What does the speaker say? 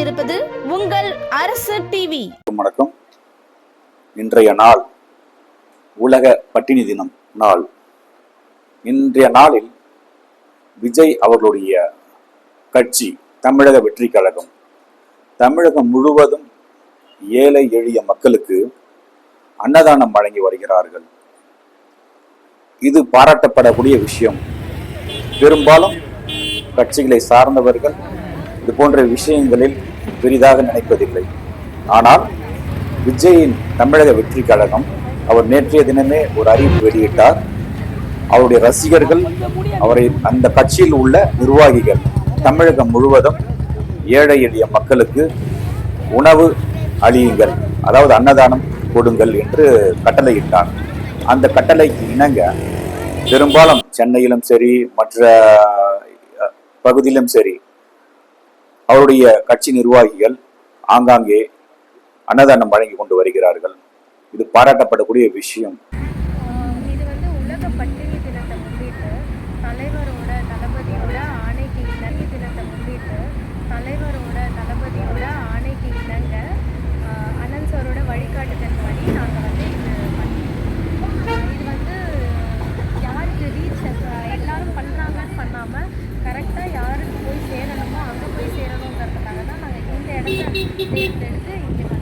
அனைவருக்கும் வணக்கம். இன்றைய நாள் உலக பட்டினி தினம் நாள். இன்றைய நாளில் விஜய் அவர்களுடைய கட்சி தமிழக வெற்றி கழகம். தமிழகம் முழுவதும் ஏழை எளிய மக்களுக்கு அன்னதானம் வழங்கி வருகிறார்கள். இது பாராட்டப்படக்கூடிய விஷயம். பெரும்பாலும் கட்சிகளை சார்ந்தவர்கள் இது போன்ற விஷயங்களில் பெரிதாக நினைப்பதில்லை. ஆனால் விஜயின் தமிழக வெற்றி கழகம் அவர் நேற்றைய தினமே ஒரு அறிவிப்பு வெளியிட்டார். அவருடைய ரசிகர்கள் அவரை அந்த கட்சியில் உள்ள நிர்வாகிகள் தமிழகம் முழுவதும் ஏழை எளிய மக்களுக்கு உணவு அழியுங்கள் அதாவது அன்னதானம் கொடுங்கள் என்று கட்டளையிட்டார். அந்த கட்டளைக்கு இணங்க பெரும்பாலும் சென்னையிலும் சரி மற்ற பகுதியிலும் சரி அவருடைய கட்சி நிர்வாகிகள் ஆங்காங்கே அன்னதானம் வழங்கி கொண்டு வருகிறார்கள். இது பாராட்டப்படக்கூடிய விஷயம். இது வந்து உலக பட்டினி தினத்தை முன்னிட்டு தலைவர் Tem, tem, tem.